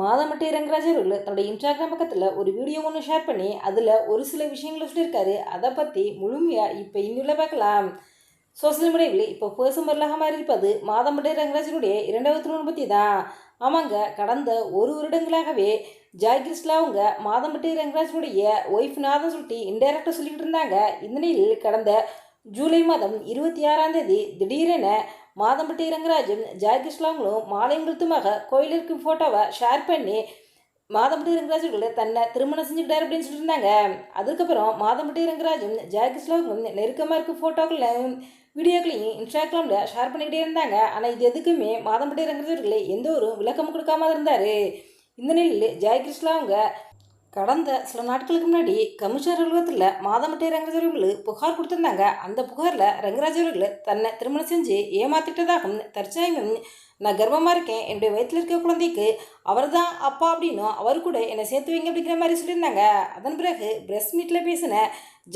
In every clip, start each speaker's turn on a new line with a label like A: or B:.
A: மாதமட்டி ரங்கராஜர் அவர்கள் தன்னுடைய இன்ஸ்டாகிராம் பக்கத்தில் ஒரு வீடியோ ஒன்று ஷேர் பண்ணி அதில் ஒரு சில விஷயங்களை சொல்லியிருக்காரு. அதை பற்றி முழுமையாக இப்போ இங்குள்ள பார்க்கலாம். சோசியல் மீடியாவில் இப்போ பேசும் மாறி இருப்பது மாதமட்டி ரங்கராஜனுடைய இரண்டாவது திருமணம் பற்றி தான். ஆமாங்க கடந்த ஒரு வருடங்களாகவே ஜாய் அவங்க மாதம்பட்டி ரங்கராஜனுடைய ஒய்ஃப் நாதம் சொல்லிட்டு இன்டைரக்டாக சொல்லிக்கிட்டு இருந்தாங்க. இந்த நிலையில் கடந்த ஜூலை மாதம் இருபத்தி ஆறாம் தேதி திடீரென மாதம்பட்டி ரங்கராஜும் ஜாகிஸ்லாங்களும் கிருஷ்ணாங்களும் மாலையங்குளத்துமாக கோயில் இருக்கும் ஃபோட்டோவை ஷேர் பண்ணி மாதம்பட்டி ரங்கராஜர்கள் தன்னை திருமணம் செஞ்சுக்கிட்டார் அப்படின்னு சொல்லியிருந்தாங்க. அதுக்கப்புறம் மாதம்பட்டி ரங்கராஜும் ஜாய் நெருக்கமாக இருக்கும் ஃபோட்டோக்களையும் வீடியோக்களையும் இன்ஸ்டாகிராமில் ஷேர் பண்ணிக்கிட்டே இருந்தாங்க. ஆனால் இது எதுக்குமே மாதம்பட்டி ரங்கராஜர்களே எந்த ஒரு விளக்கமும் கொடுக்காம இருந்தார். இந்த நிலையில் ஜெய அவங்க கடந்த சில நாட்களுக்கு முன்னாடி கமிஷனர் அலுவலகத்தில் மாதமட்டை ரங்கராஜ் அவர்கள் புகார் கொடுத்துருந்தாங்க. அந்த புகாரில் ரங்கராஜ் அவர்கள் தன்னை திருமணம் செஞ்சு ஏமாத்திட்டதாகவும் தற்சாயமும் நான் கர்ப்பமாக இருக்கேன். என்னுடைய வயிற்றில் இருக்க குழந்தைக்கு அவர் தான் அப்பா அப்படின்னும் அவர் கூட என்னை சேர்த்து வைங்க அப்படிங்கிற மாதிரி சொல்லியிருந்தாங்க. அதன் பிறகு பிரஸ் மீட்டில் பேசின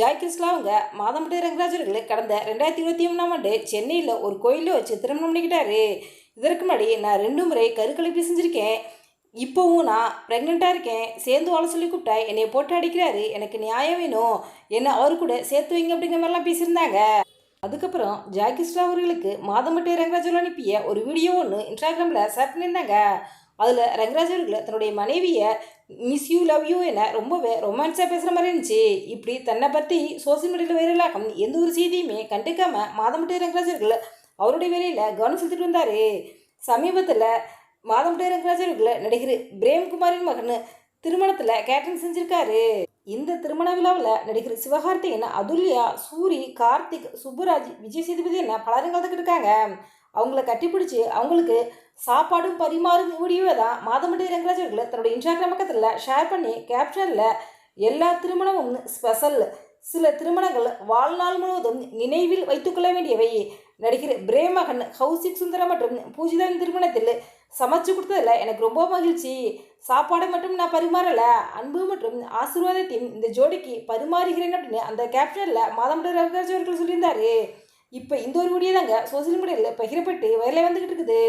A: ஜாய் கிருஷ்ணா அவங்க மாதமட்டை ரங்கராஜ் அவர்கள் கடந்த ரெண்டாயிரத்தி இருபத்தி மூணாம் ஆண்டு சென்னையில் ஒரு கோயிலில் வச்சு திருமணம் பண்ணிக்கிட்டாரு. இதற்கு முன்னாடி நான் ரெண்டு முறை கருக்கலைப்பு செஞ்சுருக்கேன். இப்போவும் நான் ப்ரெக்னெண்ட்டாக இருக்கேன். சேர்ந்து வாழ சொல்லி கூப்பிட்டா என்னை போட்டு அடிக்கிறாரு. எனக்கு நியாயம் வேணும். என்ன அவர் கூட சேர்த்து வைங்க அப்படிங்கிற மாதிரிலாம் பேசியிருந்தாங்க. அதுக்கப்புறம் ஜாகிஸ்ரா அவர்களுக்கு மாதம்பட்டை ரங்கராஜன் அனுப்பிய ஒரு வீடியோ ஒன்று இன்ஸ்டாகிராமில் ஷேர் பண்ணியிருந்தாங்க. அதில் ரங்கராஜ் தன்னுடைய மனைவியை மிஸ் யூ லவ் யூ என ரொம்பவே ரொமான்ஸாக பேசுகிற மாதிரி இருந்துச்சு. இப்படி தன்னை பற்றி சோசியல் மீடியாவில் வைரலாகும் எந்த ஒரு செய்தியுமே கண்டுக்காமல் மாதம்பட்டை ரங்கராஜ் அவர்கள் அவருடைய வேலையில் கவனம் செலுத்திட்டு வந்தார். சமீபத்தில் மாதம்பட்டை ரங்கராஜ் அவர்கள் நடிகர் பிரேம்குமாரின் மகன் திருமணத்தில் கேட்டரிங் செஞ்சிருக்காரு. இந்த திருமண விழாவில் நடிகர் சிவகார்த்திகேயன் அதுல்யா சூரி கார்த்திக் சுப்புராஜ் விஜய் சேதுபதி என்ன பலரும் கலந்துக்கிட்டு இருக்காங்க. அவங்கள கட்டிப்பிடிச்சு அவங்களுக்கு சாப்பாடும் பரிமாறும் வீடியோவை தான் மாதமட்டி ரங்கராஜ் அவர்கள் தன்னுடைய இன்ஸ்டாகிராம் பக்கத்தில் ஷேர் பண்ணி கேப்ஷனில் எல்லா திருமணமும் ஸ்பெஷல் சில திருமணங்கள் வாழ்நாள் முழுவதும் நினைவில் வைத்துக்கொள்ள வேண்டியவை. நடிகர் பிரேமகன் கௌசிக் சுந்தரம் மற்றும் பூஜிதன் திருமணத்தில் சமைச்சு கொடுத்ததில் எனக்கு ரொம்ப மகிழ்ச்சி. சாப்பாடை மட்டும் நான் பரிமாறலை. அன்பு மற்றும் ஆசீர்வாதத்தையும் இந்த ஜோடிக்கு பரிமாறுகிறேன் அப்படின்னு அந்த கேப்ஷனில் மாதம்பட்டி ரங்கராஜ் அவர்கள் சொல்லியிருந்தாரு. இப்போ இந்த ஒரு வீடியோ தாங்க சோசியல் மீடியாவில் பகிரப்பட்டு வயலில் வந்துக்கிட்டு இருக்குது.